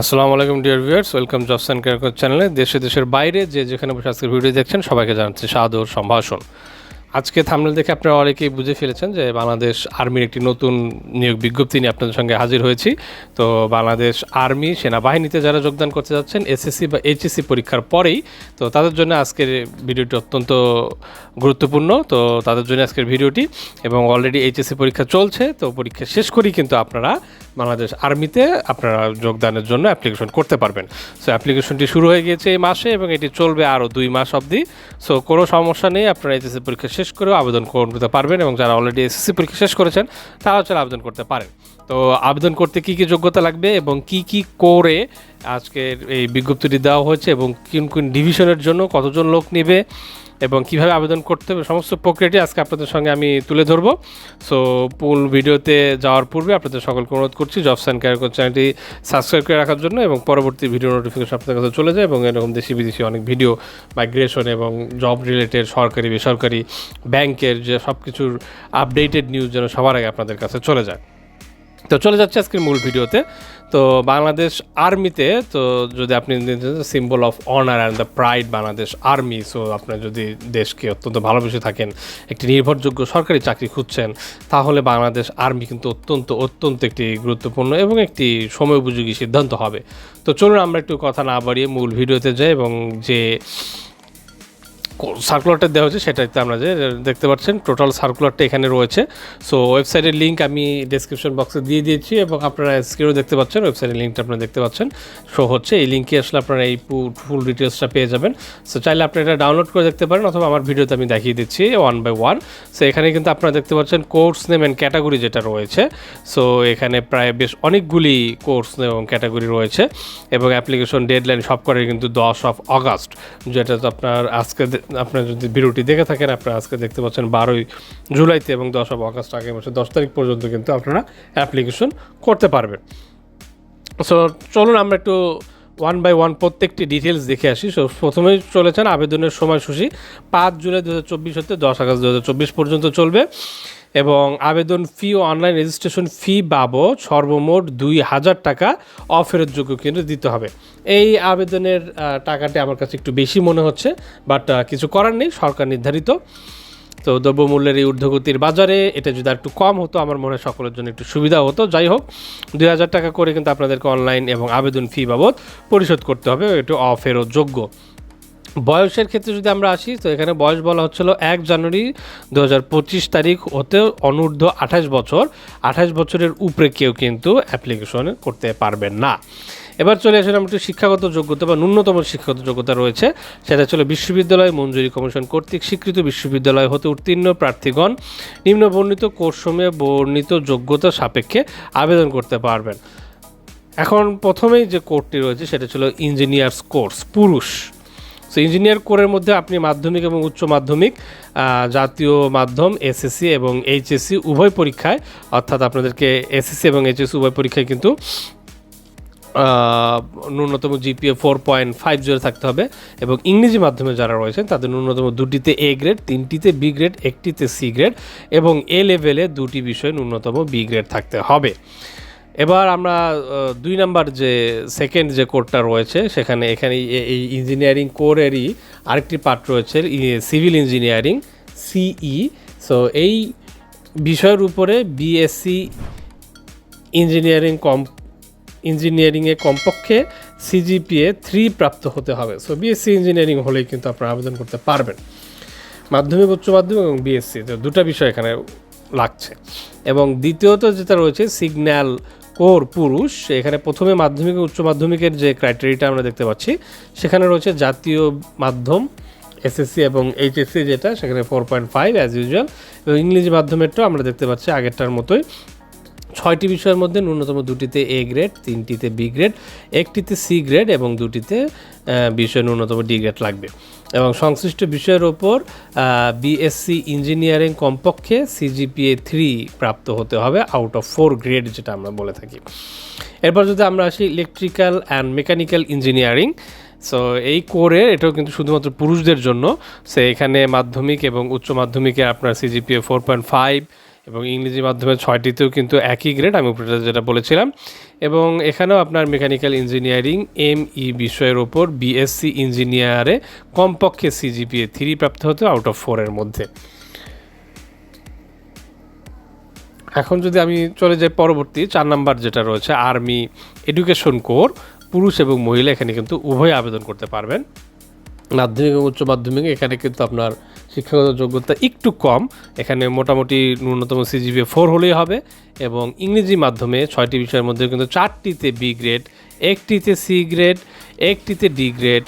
আসসালামু আলাইকুম dear viewers welcome jobs and career চ্যানেলে দেশে দেশের বাইরে যে যেখানে বসে আজকের ভিডিও দেখছেন, সবাইকে জানাচ্ছি সাদর সম্ভাষণ। আজকে থামনেল দেখে আপনারা অনেকেই বুঝে ফেলেছেন যে বাংলাদেশ আর্মির একটি নতুন নিয়োগ বিজ্ঞপ্তি নিয়ে আপনাদের সঙ্গে হাজির হয়েছি। তো বাংলাদেশ আর্মি সেনাবাহিনীতে যারা যোগদান করতে যাচ্ছেন এসএসসি বা এইচএসসি পরীক্ষার পরেই, তো তাদের জন্য আজকের ভিডিওটি অত্যন্ত গুরুত্বপূর্ণ। তো তাদের জন্য আজকের ভিডিওটি, এবং অলরেডি এইচএসসি পরীক্ষা চলছে, তো পরীক্ষা শেষ করেই কিন্তু আপনারা বাংলাদেশ আর্মিতে আপনারা যোগদানের জন্য অ্যাপ্লিকেশন করতে পারবেন। সো অ্যাপ্লিকেশনটি শুরু হয়ে গিয়েছে এই মাসে এবং এটি চলবে আরও দুই মাস অবধি। সো কোনো সমস্যা নেই, আপনারা এইচএসসি পরীক্ষা শেষ করেও আবেদন করতে পারবেন এবং যারা অলরেডি এসএসসি পরীক্ষা শেষ করেছেন তারা হচ্ছে আবেদন করতে পারেন। তো, আবেদন করতে কি কি যোগ্যতা লাগবে এবং কি কি করে আজকের এই বিজ্ঞপ্তিটি দেওয়া হয়েছে এবং কোন কোন ডিভিশনের জন্য কতজন লোক নেবে এবং কীভাবে আবেদন করতে হবে, সমস্ত প্রক্রিয়াটি আজকে আপনাদের সঙ্গে আমি তুলে ধরবো। সো পুল ভিডিওতে যাওয়ার পূর্বে আপনাদের সকলকে অনুরোধ করছি জবস অ্যান্ড ক্যারিয়ার চ্যানেলটি সাবস্ক্রাইব করে রাখার জন্য এবং পরবর্তী ভিডিও নোটিফিকেশন আপনাদের কাছে চলে যায় এবং এরকম দেশি বিদেশি অনেক ভিডিও মাইগ্রেশন এবং জব রিলেটেড সরকারি, বেসরকারি, ব্যাংকের যে সব কিছুর আপডেটেড নিউজ যেন সবার আগে আপনাদের কাছে চলে যায়। তো চলে যাচ্ছে আজকের মূল ভিডিওতে। তো বাংলাদেশ আর্মিতে, তো যদি আপনি symbol of honour and the pride Bangladesh army. So আপনি যদি দেশকে অত্যন্ত ভালোবেসে থাকেন, একটি নির্ভরযোগ্য সরকারি চাকরি খুঁজছেন, তাহলে বাংলাদেশ আর্মি কিন্তু অত্যন্ত অত্যন্ত একটি গুরুত্বপূর্ণ এবং একটি সময় উপযোগী সিদ্ধান্ত হবে। তো চলুন আমরা একটু কথা না বাড়িয়ে মূল ভিডিওতে যাই এবং যে সার্কুলারটা দেওয়া হয়েছে, সেটাতে আমরা যে দেখতে পাচ্ছেন টোটাল সার্কুলারটা এখানে রয়েছে। সো ওয়েবসাইটের লিঙ্ক আমি ডিসক্রিপশন বক্সে দিয়ে দিয়েছি এবং আপনারা স্ক্রিনও দেখতে পাচ্ছেন ওয়েবসাইটের লিঙ্কটা আপনারা দেখতে পাচ্ছেন। শো হচ্ছে এই লিঙ্কে আসলে আপনারা এই ফুল ডিটেলসটা পেয়ে যাবেন। সো চাইলে আপনারা এটা ডাউনলোড করে দেখতে পারেন অথবা আমার ভিডিওতে আমি দেখিয়ে দিচ্ছি ওয়ান বাই ওয়ান সো এখানে কিন্তু আপনারা দেখতে পাচ্ছেন কোর্স নেম অ্যান্ড ক্যাটাগরি যেটা রয়েছে। সো এখানে প্রায় বেশ অনেকগুলি কোর্স এবং ক্যাটাগরি রয়েছে এবং অ্যাপ্লিকেশন ডেডলাইন সব করে কিন্তু দশ অফ অগাস্ট যেটা তো আপনার আজকে আপনার যদি ভিডিওটি দেখে থাকেন, আপনারা আজকে দেখতে পাচ্ছেন বারোই জুলাইতে এবং দশ অগাস্ট আগামী মাসে দশ তারিখ পর্যন্ত কিন্তু আপনারা অ্যাপ্লিকেশন করতে পারবেন। সো চলুন আমরা একটু ওয়ান বাই ওয়ান প্রত্যেকটি ডিটেলস দেখে আসি। সো প্রথমেই চলেছেন আবেদনের সময়সূচি পাঁচ জুলাই দু হাজার চব্বিশ হতে দশ আগস্ট দু হাজার চব্বিশ পর্যন্ত চলবে। এবং আবেদন ফি ও অনলাইন রেজিস্ট্রেশন ফি বাবদ সর্বমোট দুই হাজার টাকা অফেরতযোগ্য কিন্তু দিতে হবে। এই আবেদনের টাকাটি আমার কাছে একটু বেশি মনে হচ্ছে, বাট কিছু করার নেই, সরকার নির্ধারিত। তো দ্রব্যমূল্যের এই ঊর্ধ্বগতির বাজারে এটা যদি একটু কম হতো, আমার মনে হয় সকলের জন্য একটু সুবিধা হতো। যাই হোক, দুই হাজার টাকা করে কিন্তু আপনাদেরকে অনলাইন এবং আবেদন ফি বাবদ পরিশোধ করতে হবে এটু অফেরত যোগ্য বয়সের ক্ষেত্রে যদি আমরা আসি, তো এখানে বয়স বলা হচ্ছিল এক জানুয়ারি দু হাজার পঁচিশ তারিখ হতে অনূর্ধ্ব আঠাশ বছর। আঠাশ বছরের উপরে কেউ কিন্তু অ্যাপ্লিকেশন করতে পারবেন না। এবার চলে আসেন আমরা একটু শিক্ষাগত যোগ্যতা বা ন্যূনতম শিক্ষাগত যোগ্যতা রয়েছে। সেটা ছিল বিশ্ববিদ্যালয়, মঞ্জুরি কমিশন কর্তৃক স্বীকৃত বিশ্ববিদ্যালয় হতে উত্তীর্ণ প্রার্থীগণ নিম্ন বর্ণিত কোর্সমে বর্ণিত যোগ্যতা সাপেক্ষে আবেদন করতে পারবেন। এখন প্রথমেই যে কোর্সটি রয়েছে, সেটা ছিল ইঞ্জিনিয়ার্স কোর্স পুরুষ। সো ইঞ্জিনিয়ার কোরের মধ্যে আপনি মাধ্যমিক এবং উচ্চ মাধ্যমিক জাতীয় মাধ্যম এসএসসি এবং এইচএসসি উভয় পরীক্ষায়, অর্থাৎ আপনাদেরকে এসএসসি এবং এইচএসসি উভয় পরীক্ষায় কিন্তু ন্যূনতম GPA four point five zero থাকতে হবে এবং ইংরেজি মাধ্যমে যারা রয়েছেন, তাদের ন্যূনতম দুটিতে এ গ্রেড তিনটিতে বি গ্রেড একটিতে সি গ্রেড এবং এ লেভেলে দুটি বিষয়ে ন্যূনতম বি গ্রেড থাকতে হবে। এবার আমরা দুই নাম্বার যে সেকেন্ড যে কোডটা রয়েছে, সেখানে এখানে এই ইঞ্জিনিয়ারিং কোরেরই আরেকটি পার্ট রয়েছে সিভিল ইঞ্জিনিয়ারিং সিই সো এই বিষয়ের উপরে বিএসসি ইঞ্জিনিয়ারিং কম ইঞ্জিনিয়ারিংয়ে কমপক্ষে সিজিপিএ থ্রি প্রাপ্ত হতে হবে। সো বিএসসি ইঞ্জিনিয়ারিং হলেই কিন্তু আপনারা আবেদন করতে পারবেন। মাধ্যমিক, উচ্চ মাধ্যমিক এবং বিএসসি তো দুটা বিষয় এখানে লাগছে। এবং দ্বিতীয়ত যেটা রয়েছে সিগন্যাল কোর পুরুষ, এখানে প্রথমে মাধ্যমিক উচ্চ মাধ্যমিকের যে ক্রাইটেরিয়াটা আমরা দেখতে পাচ্ছি, সেখানে রয়েছে জাতীয় মাধ্যম এসএসসি এবং এইচএসসি যেটা, সেখানে four point five as usual এবং ইংলিশ মাধ্যমেরটাও আমরা দেখতে পাচ্ছি আগেরটার মতোই। ছয়টি বিষয়ের মধ্যে ন্যূনতম দুটিতে এ গ্রেড তিনটিতে বি গ্রেড একটিতে সি গ্রেড এবং দুটিতে বিষয় ন্যূনতম ডি গ্রেড লাগবে। এবং সংশ্লিষ্ট বিষয়ের ওপর বিএসসি ইঞ্জিনিয়ারিং কমপক্ষে সিজিপিএ থ্রি প্রাপ্ত হতে হবে আউট অফ ফোর গ্রেড যেটা আমরা বলে থাকি। এরপর যদি আমরা আসি electrical and mechanical engineering so এই কোরে এটাও কিন্তু শুধুমাত্র পুরুষদের জন্য সে এখানে মাধ্যমিক এবং উচ্চ মাধ্যমিকে আপনার সিজিপিএ ফোর পয়েন্ট ফাইভ এবং ইংরেজি মাধ্যমে ছয়টিতেও কিন্তু একই গ্রেড আমি উপরে যেটা বলেছিলাম। এবং এখানেও আপনার মেকানিক্যাল ইঞ্জিনিয়ারিং এম ই বিষয়ের ওপর বিএসসি ইঞ্জিনিয়ারে কমপক্ষে সিজিপিএ থ্রি প্রাপ্ত হতো আউট অফ ফোরের মধ্যে। এখন যদি আমি চলে যাই পরবর্তী, চার নাম্বার যেটা রয়েছে আর্মি এডুকেশন কোর পুরুষ এবং মহিলা এখানে কিন্তু উভয় আবেদন করতে পারবেন। মাধ্যমিক এবং উচ্চ মাধ্যমিক, এখানে কিন্তু আপনার শিক্ষাগত যোগ্যতা একটু কম। এখানে মোটামুটি ন্যূনতম সিজিপিএ ফোর হলেই হবে এবং ইংরেজি মাধ্যমে ছয়টি বিষয়ের মধ্যে কিন্তু চারটিতে বি গ্রেড একটিতে সি গ্রেড একটিতে ডি গ্রেড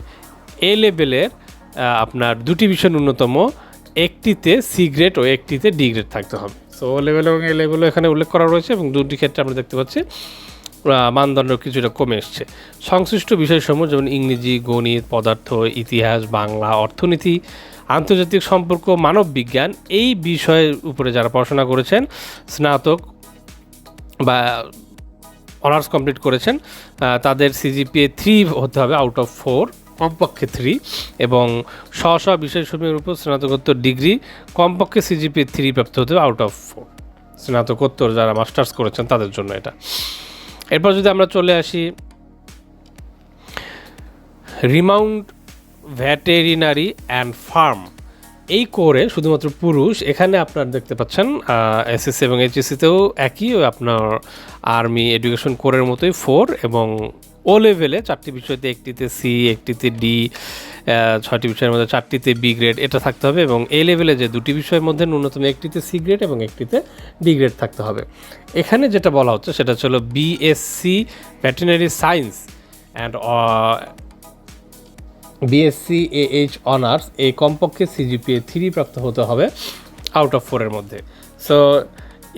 এ লেভেলের আপনার দুটি বিষয় ন্যূনতম, একটিতে সি গ্রেড ও একটিতে ডি গ্রেড থাকতে হবে। সো ও লেভেল এবং এ লেভেলও এখানে উল্লেখ করা রয়েছে এবং দুটি ক্ষেত্রে আমরা দেখতে পাচ্ছি মানদণ্ড কিছুটা কমে এসছে। সংশ্লিষ্ট বিষয়সমূহ যেমন ইংরেজি, গণিত, পদার্থ, ইতিহাস, বাংলা, অর্থনীতি, আন্তর্জাতিক সম্পর্ক, মানব বিজ্ঞান, এই বিষয়ের উপরে যারা পড়াশোনা করেছেন, স্নাতক বা অনার্স কমপ্লিট করেছেন তাদের সিজিপিএ থ্রি হতে হবে আউট অফ ফোর কমপক্ষে থ্রি এবং স্ব স্ব বিষয়সমূহের উপর স্নাতকোত্তর ডিগ্রি কমপক্ষে সিজিপিএ থ্রি প্রাপ্ত হতে হবে আউট অফ ফোর স্নাতকোত্তর যারা মাস্টার্স করেছেন, তাদের জন্য এটা। এরপর যদি আমরা চলে আসি রিমাউন্ড ভ্যাটেরিনারি অ্যান্ড ফার্ম এই কোরে শুধুমাত্র পুরুষ, এখানে আপনার দেখতে পাচ্ছেন এসএসসি এবং এইচএসসিতেও একই আপনার আর্মি এডুকেশন কোরের মতোই ফোর এবং ও লেভেলে চারটি বিষয়তে একটিতে সি একটিতে ডি ছয়টি বিষয়ের মধ্যে চারটিতে বি গ্রেড এটা থাকতে হবে এবং এ লেভেলে যে দুটি বিষয়ের মধ্যে ন্যূনতম একটিতে সি গ্রেড এবং একটিতে ডি গ্রেড থাকতে হবে। এখানে যেটা বলা হচ্ছে সেটা হলো BSc veterinary science and BSc H honours এই কমপক্ষে সিজিপিএ থ্রি প্রাপ্ত হতে হবে আউট অফ ফোরের মধ্যে। সো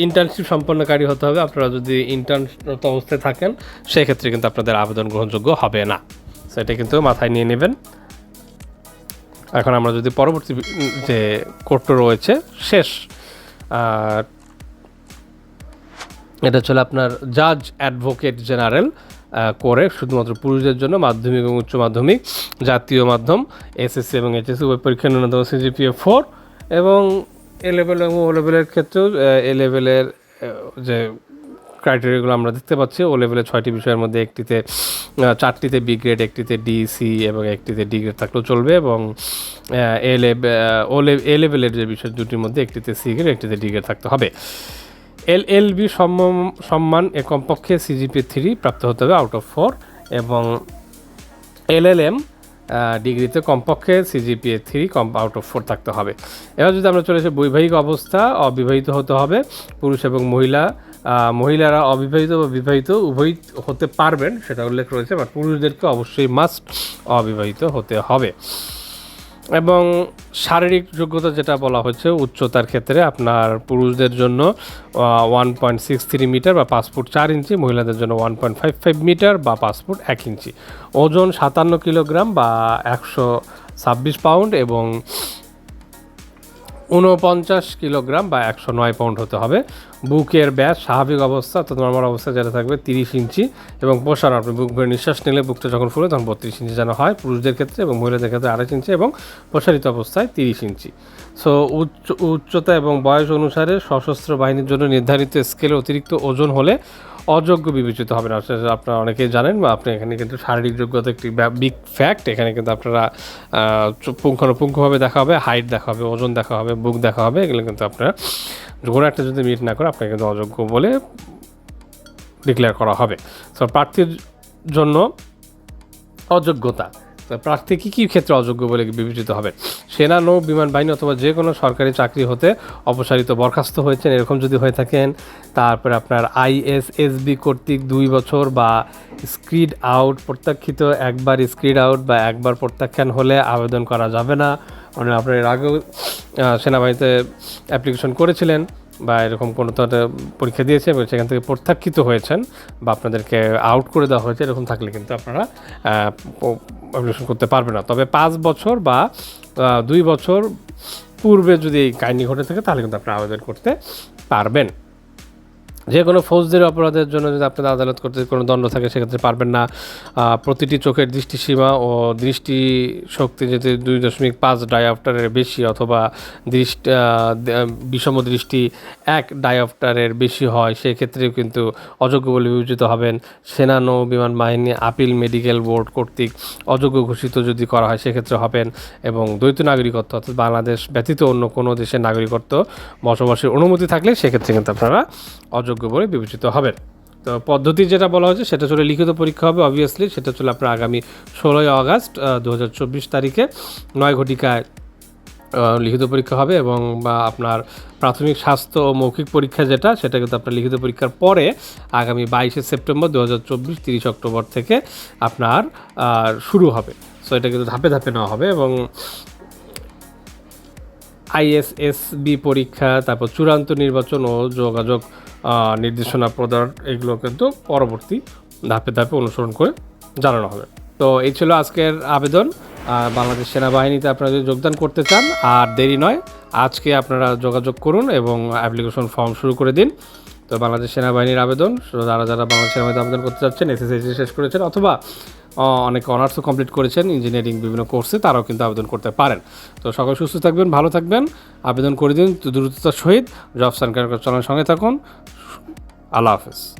ইন্টার্নশিপ সম্পন্নকারী হতে হবে। আপনারা যদি ইন্টার্নরত অবস্থায় থাকেন, সেক্ষেত্রে কিন্তু আপনাদের আবেদন গ্রহণযোগ্য হবে না। সেটা কিন্তু মাথায় নিয়ে নেবেন। এখন আমরা যদি পরবর্তী যে কোর্ট রয়েছে, শেষ এটা ছিল আপনার জাজ অ্যাডভোকেট জেনারেল করে শুধুমাত্র পুরুষদের জন্য, মাধ্যমিক এবং উচ্চ মাধ্যমিক, জাতীয় মাধ্যম, এসএসসি এবং এইচএসসি ওই পরীক্ষা ন্যূনতম সিজিপিএ ফোর এবং এ লেভেল এবং ও লেভেলের ক্ষেত্রেও এ লেভেলের যে ক্রাইটেরিয়াগুলো আমরা দেখতে পাচ্ছি। ও লেভেলে ছয়টি বিষয়ের মধ্যে একটিতে চারটিতে বি গ্রেড একটিতে ডি সি এবং একটিতে ডি গ্রেড থাকলেও চলবে এবং এ লেভেল এ লেভেলের যে বিষয় দুটির মধ্যে একটিতে সি গ্রেড একটিতে ডি গ্রেড থাকতে হবে। এল এল বি সম্মান এ কমপক্ষে সিজিপি থ্রি প্রাপ্ত হতে হবে আউট অফ ফোর এবং এল এল এম ডিগ্রিতে কমপক্ষে সিজিপিএ থ্রি কম আউট অফ ফোর থাকতে হবে। এবার যদি আমরা চলে আসি বৈবাহিক অবস্থা, অবিবাহিত হতে হবে। পুরুষ এবং মহিলা মহিলারা অবিবাহিত বা বিবাহিত উভয় হতে পারবেন, সেটা উল্লেখ রয়েছে বাট পুরুষদেরকে অবশ্যই মাস্ট অবিবাহিত হতে হবে। এবং শারীরিক যোগ্যতা যেটা বলা হচ্ছে, উচ্চতার ক্ষেত্রে আপনার পুরুষদের জন্য one point six three metre বা পাঁচ ফুট চার ইঞ্চি, মহিলাদের জন্য one point five five metre বা পাঁচ ফুট এক ইঞ্চি। ওজন সাতান্ন কিলোগ্রাম বা একশো ছাব্বিশ পাউন্ড এবং উনপঞ্চাশ কিলোগ্রাম বা একশো নয় পাউন্ড হতে হবে। বুকের ব্যাস, স্বাভাবিক অবস্থা অর্থাৎ নর্মাল অবস্থা যেটা থাকবে তিরিশ ইঞ্চি এবং প্রসারণ আপনি বুক ভরে নিঃশ্বাস নিলে বুকটা যখন ফুলে তখন বত্রিশ ইঞ্চি যেন হয়। পুরুষদের ক্ষেত্রে এবং মহিলাদের ক্ষেত্রে আড়াইশ ইঞ্চি এবং প্রসারিত অবস্থায় তিরিশ ইঞ্চি। সো উচ্চ উচ্চতা এবং বয়স অনুসারে সশস্ত্র বাহিনীর জন্য নির্ধারিত স্কেলে অতিরিক্ত ওজন হলে অযোগ্য বিবেচিত হবে না আপনারা অনেকেই জানেন বা আপনি এখানে কিন্তু শারীরিক যোগ্যতা একটি বিগ ফ্যাক্ট এখানে কিন্তু আপনারা পুঙ্খানুপুঙ্খভাবে দেখা হবে হাইট দেখা হবে, ওজন দেখা হবে, বুক দেখা হবে, এগুলো কিন্তু আপনারা কোনো একটা যদি মিট না করে আপনাকে কিন্তু অযোগ্য বলে ডিক্লেয়ার করা হবে। তো প্রার্থীর জন্য অযোগ্যতা। প্রার্থী কী কী ক্ষেত্রে অযোগ্য বলে বিবেচিত হবে? সেনা, নৌ, বিমান, বাহিনী অথবা যে কোনো সরকারি চাকরি হতে অপসারিত বরখাস্ত হয়েছেন, এরকম যদি হয়ে থাকেন, তারপরে আপনার আইএসএসবি কর্তৃক দুই বছর বা স্ক্রিড আউট, প্রত্যাখ্যিত একবার স্ক্রিড আউট বা একবার প্রত্যাখ্যান হলে আবেদন করা যাবে না। আপনার এর আগেও সেনাবাহিনীতে অ্যাপ্লিকেশন করেছিলেন। বা এরকম কোনো একটা পরীক্ষা দিয়েছে এবং সেখান থেকে প্রত্যাখ্যিত হয়েছেন বা আপনাদেরকে আউট করে দেওয়া হয়েছে, এরকম থাকলে কিন্তু আপনারা অ্যাপ্লিকেশন করতে পারবেন না। তবে পাঁচ বছর বা দুই বছর পূর্বে যদি এই কাহিনি ঘটে থাকে, তাহলে কিন্তু আপনারা আবেদন করতে পারবেন। যে কোনো ফৌজদের অপরাধের জন্য যদি আপনাদের আদালত করতে কোনো দণ্ড থাকে, সেক্ষেত্রে পারবেন না। প্রতিটি চোখের দৃষ্টিসীমা ও দৃষ্টি শক্তি যদি দুই দশমিক পাঁচ ডায়াপ্টারের বেশি অথবা দৃষ্টি বিষম দৃষ্টি এক ডায়াপ্টারের বেশি হয়, সেক্ষেত্রেও কিন্তু অযোগ্য বলে বিবেচিত হবেন। সেনা, নৌ, বিমান, বাহিনী, আপিল, মেডিকেল বোর্ড কর্তৃক অযোগ্য ঘোষিত যদি করা হয়, সেক্ষেত্রে হবেন এবং দ্বৈত নাগরিকত্ব অর্থাৎ বাংলাদেশ ব্যতীত অন্য কোনো দেশের নাগরিকত্ব বসবাসের অনুমতি থাকলে, সেক্ষেত্রে কিন্তু আপনারা অযোগ্য বলে বিবেচিত হবেন। তো পদ্ধতি যেটা বলা হয়েছে, সেটা চলে লিখিত পরীক্ষা হবে অবভিয়াসলি সেটা চলে আপনার আগামী ষোলোই আগস্ট দু হাজার চব্বিশ তারিখে নয় ঘটিকায় লিখিত পরীক্ষা হবে এবং, বা আপনার প্রাথমিক স্বাস্থ্য ও মৌখিক পরীক্ষা যেটা, সেটা কিন্তু আপনার লিখিত পরীক্ষার পরে আগামী বাইশে সেপ্টেম্বর দু হাজার চব্বিশ, তিরিশ অক্টোবর থেকে আপনার শুরু হবে। সো এটা কিন্তু ধাপে ধাপে নেওয়া হবে এবং আইএসএসবি পরীক্ষা, তারপর চূড়ান্ত নির্বাচন ও যোগাযোগ নির্দেশনা প্রদান, এগুলো কিন্তু পরবর্তী ধাপে ধাপে অনুসরণ করে জানানো হবে। তো এই ছিল আজকের আবেদন। বাংলাদেশ সেনাবাহিনীতে আপনারা যদি যোগদান করতে চান, আর দেরি নয়, আজকে আপনারা যোগাযোগ করুন এবং অ্যাপ্লিকেশন ফর্ম শুরু করে দিন। তো বাংলাদেশ সেনাবাহিনীর আবেদন, যারা যারা বাংলাদেশ সেনাবাহিনীতে আবেদন করতে চাচ্ছেন এসএসসি শেষ করেছেন, অথবা অনেকে অনার্সও কমপ্লিট করেছেন ইঞ্জিনিয়ারিং বিভিন্ন কোর্সে তারাও কিন্তু আবেদন করতে পারেন। তো সকল সুস্থ থাকবেন, ভালো থাকবেন, আবেদন করে দিন দ্রুততার সহিত। জব সার্কার চলার সঙ্গে থাকুন। আল্লাহ হাফেজ।